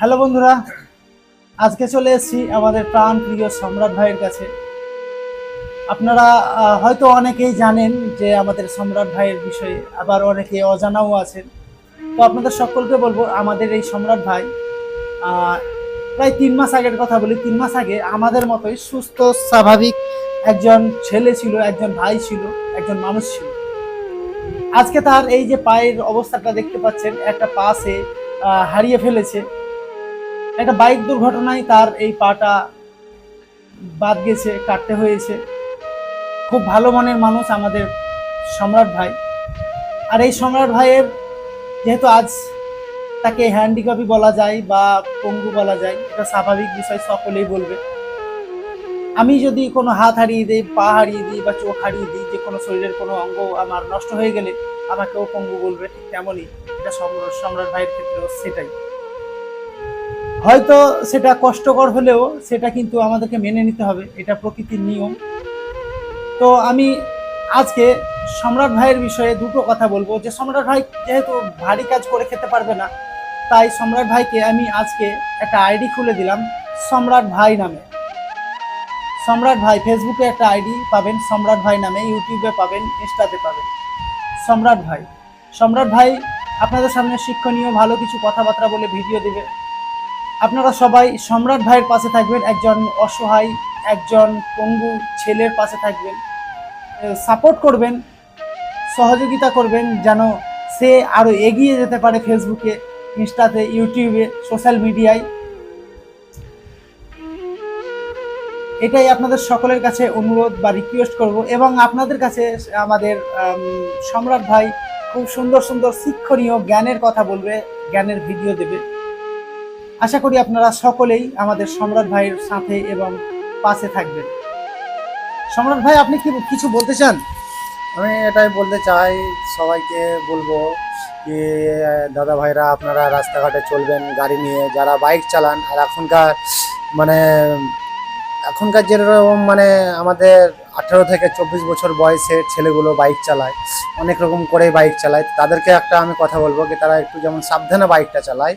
Hello বন্ধুরা, আজকে চলে এসেছি আমাদের প্রাণ প্রিয় সম্রাট ভাইয়ের কাছে। আপনারা হয়তো অনেকেই জানেন যে আমাদের সম্রাট ভাইয়ের বিষয়ে, আবার অনেকে অজানাও আছেন। তো আপনাদের সকলকে বলব, আমাদের এই সম্রাট ভাই প্রায় তিন মাস আগের কথা বলি, তিন মাস আগে আমাদের মতোই সুস্থ, স্বাভাবিক একজন ছেলে ছিল, একজন ভাই ছিল, একজন মানুষ ছিল। আজকে তার এই যে পায়ের অবস্থাটা দেখতে পাচ্ছেন, একটা পাশে হারিয়ে ফেলেছে। একটা বাইক দুর্ঘটনায় তার এই পাটা বাদ গেছে, কাটতে হয়েছে। খুব ভালো মনের মানুষ আমাদের সম্রাট ভাই। আর এই সম্রাট ভাইয়ের যেহেতু আজ তাকে হ্যান্ডিক্যাপই বলা যায় বা পঙ্গু বলা যায়, এটা স্বাভাবিক বিষয়, সকলেই বলবে। আমি যদি কোনো হাত হারিয়ে দিই, পা হারিয়ে দিই বা চোখ হারিয়ে দিই, যে কোনো শরীরের কোনো অঙ্গ আমার নষ্ট হয়ে গেলে আমাকেও পঙ্গু বলবে, ঠিক তেমনই। এটা সম্রাট ভাইয়ের ক্ষেত্রেও সেটাই। হয়তো সেটা কষ্টকর হলেও সেটা কিন্তু আমাদেরকে মেনে নিতে হবে, এটা প্রকৃতির নিয়ম। তো আমি আজকে সম্রাট ভাইয়ের বিষয়ে দুটো কথা বলব। যে সম্রাট ভাই যেহেতু ভারী কাজ করে খেতে পারবে না, তাই সম্রাট ভাইকে আমি আজকে একটা আইডি খুলে দিলাম, সম্রাট ভাই নামে। সম্রাট ভাই, ফেসবুকে একটা আইডি পাবেন, সম্রাট ভাই নামে, ইউটিউবে পাবেন, ইনস্টাতে পাবেন। সম্রাট ভাই সম্রাট ভাই আপনাদের সামনে শিক্ষণীয়, ভালো কিছু কথাবার্তা বলে ভিডিও দেবে। আপনারা সবাই সম্রাট ভাইয়ের পাশে থাকবেন, একজন অসহায়, একজন পঙ্গু ছেলের পাশে থাকবেন। সাপোর্ট করবেন, সহযোগিতা করবেন যেন সে আরও এগিয়ে যেতে পারে ফেসবুকে ইনস্টাতে ইউটিউবে সোশ্যাল মিডিয়ায় এটাই আপনাদের সকলের কাছে অনুরোধ বা রিকোয়েস্ট করব এবং আপনাদের কাছে আমাদের সম্রাট ভাই খুব সুন্দর সুন্দর শিক্ষণীয় জ্ঞানের কথা বলবে, জ্ঞানের ভিডিও দেবে। আশা করি আপনারা সকলেই আমাদের সম্রাট ভাইয়ের সাথে এবং পাশে থাকবেন। সম্রাট ভাই, আপনি কি কিছু বলতে চান? আমি এটাই বলতে চাই, সবাইকে বলব যে, দাদা ভাইরা, আপনারা রাস্তাঘাটে চলবেন, গাড়ি নিয়ে, যারা বাইক চালান, আর এখনকার মানে এখনকার যেরকম মানে আমাদের আঠেরো থেকে চব্বিশ বছর বয়সের ছেলেগুলো বাইক চালায়, অনেক রকম করে বাইক চালায়। তাদেরকে একটা আমি কথা বলব কি তারা একটু যেমন সাবধানে বাইকটা চালায়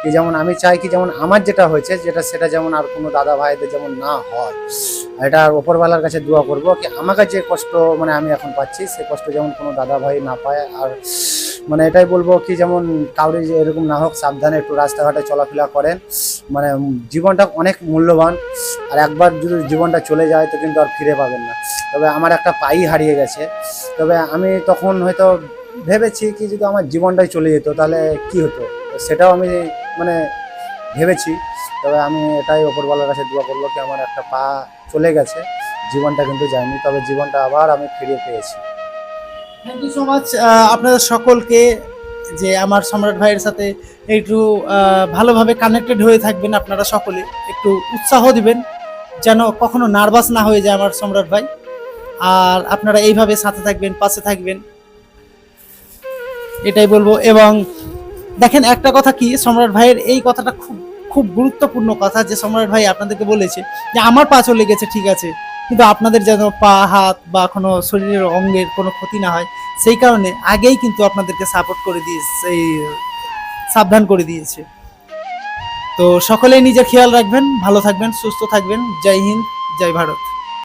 কি যেমন আমি চাই কি যেমন আমার যেটা হয়েছে, যেটা সেটা যেমন আর কোনো দাদা ভাইদের যেমন না হয়। এটা ওপরওয়ালার কাছে দোয়া করব কি আমাকে যে কষ্ট মানে আমি এখন পাচ্ছি, সে কষ্ট যেমন কোনো দাদা ভাই না পায়। আর মানে এটাই বলব কি যেমন কাউরি এরকম না হোক, সাবধানে একটু রাস্তাঘাটে চলাফেরা করেন। মানে জীবনটা অনেক মূল্যবান। আর একবার যদি জীবনটা চলে যায়, তো কিন্তু আর ফিরে পাবেন না। তবে আমার একটা পাই হারিয়ে গেছে। তবে আমি তখন হয়তো ভেবেছি কি, যদি আমার জীবনটাই চলে যেত, তাহলে কি হতো? সেটাও আমি মানে ভেবেছি। তবে আমি এটাই ওপরওয়ালার কাছে দোয়া করব কি, আমার একটা পা চলে গেছে। জীবনটা কিন্তু যায়নি, তবে জীবনটা আবার আমি ফিরে পেয়েছি। থ্যাংক ইউ সো মাচ আপনাদের সকলকে যে আমার সম্রাট ভাইয়ের সাথে একটু ভালোভাবে কানেক্টেড হয়ে থাকবেন আপনারা সকলে। একটু উৎসাহ দিবেন। যেন কখনো নার্ভাস না হয়ে যায় আমার সম্রাট ভাই। আর আপনারা এইভাবে সাথে থাকবেন, পাশে থাকবেন। এটাই বলব। এবং দেখেন একটা কথা কি, সম্রাট ভাইয়ের এই কথাটা খুব খুব গুরুত্বপূর্ণ কথা যে সম্রাট ভাই আপনাদেরকে বলেছে যে আমার পা চলে গেছে, ঠিক আছে। কিন্তু আপনাদের যেন পা, হাত বা কোনো শরীরের অঙ্গের কোনো ক্ষতি না হয়, সেই কারণে আগেই কিন্তু আপনাদেরকে সাপোর্ট করে এই, সাবধান করে দিয়েছে। তো সকলেই নিজের খেয়াল রাখবেন ভালো থাকবেন সুস্থ থাকবেন। জয় হিন্দ জয় ভারত।